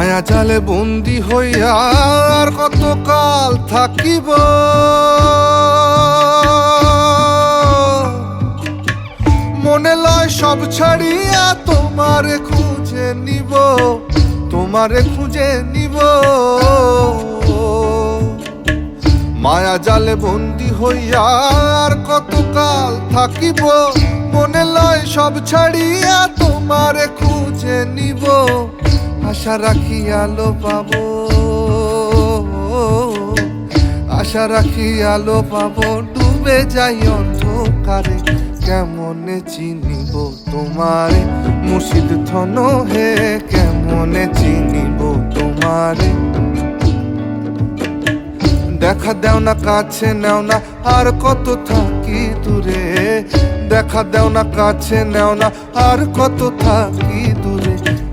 জালে বন্দি হইয়া আর কত কাল থাকিব? মনে লয় সব ছাড়িয়া তোমারে খুঁজে নিব, তোমারে খুঁজে নিব। মায়া জালে বন্দি হইয়া আর কত কাল থাকিব? মনে লয় সব ছাড়িয়া তোমারে খুঁজে নিব আশা রাখি আলো পাবো। আশা রাখি আলো পাবো। ডুবে যাই অন্ধকারে, কেমনে চিনিব তোমারে? মুর্শিদ থন হে, কেমনে চিনিব তোমারে? দেখা দেও না, কাছে নেও না, আর কত থাকি দূরে? দেখা দেও না, কাছে নেও না, আর কত থাকি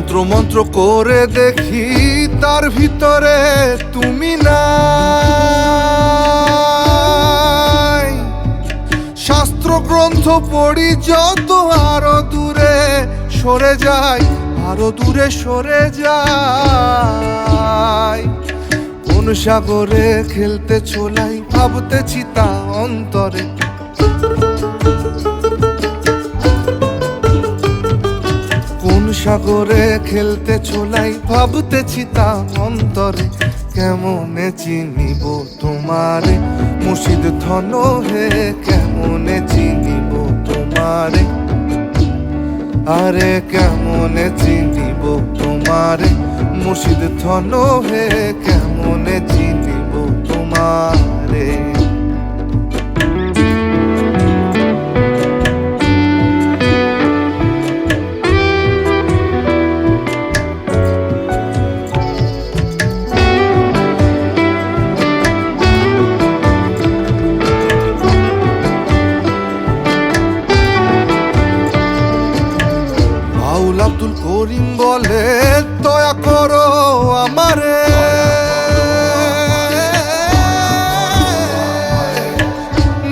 তন্ত্র মন্ত্র করে দেখি তার ভিতরে তুমি নাই। শাস্ত্র গ্রন্থ পড়ি যত আরও দূরে সরে যায় আরও দূরে সরে যায় কোন সাগরে খেলতে চলাই, ভাবতেছি তা অন্তরে। সাগরে খেলতে চলাই, ভাবতেছি তা অন্তরে কেমনে চিনিব তোমারে? মুর্শিদ ধন হে, কেমনে চিনিব তোমারে? আরে কেমনে চিনিব তোমারে? মুর্শিদ ধন হে, কেমনে চিনিব তোমারে? করিম বলে, দয়া করো আমারে।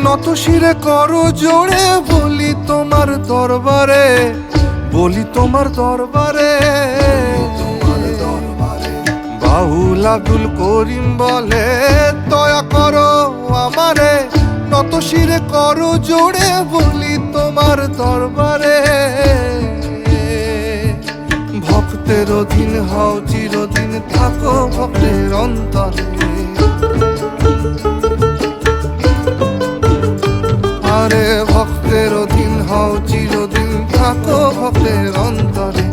নত শিরে করো জোরে, বলি তোমার দরবারে, বলি তোমার দরবারে। বাউল করিম বলে, দয়া করো আমারে। নত শিরে করো জোরে, বলি তোমার দরবারে। অধীন হও, চিরদিন থাকো ভক্তের অন্তরে। আরে ভক্তের অধীন হও, চিরদিন থাকো ভক্তের অন্তরে।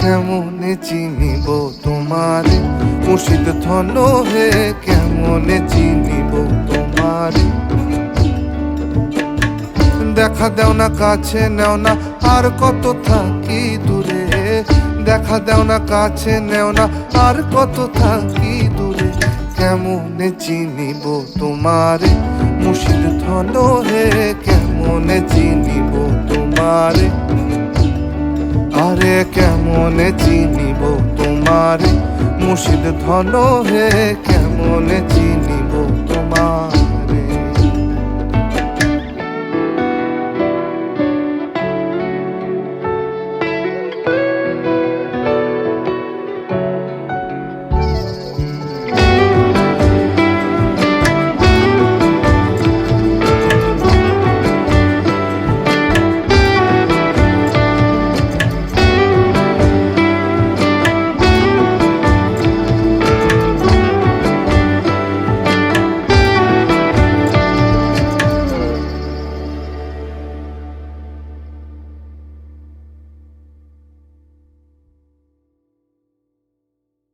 কেমনে চিনিব তোমারে? মুর্শিদ ধন হে, কেমনে চিনিব তোমারে? দেখা দেও না, কাছে নেও না, আর কত থাকি দূরে? দেখা দেও না, কাছে নেও না। আর কত থাকি দূরে, কেমনে চিনিব তোমারে? মুশিদ ধন হে, কেমনে চিনিব তোমারে? আরে, কেমনে চিনিব তোমারে? মুর্শিদ ধন হে, কেমনে চিনিব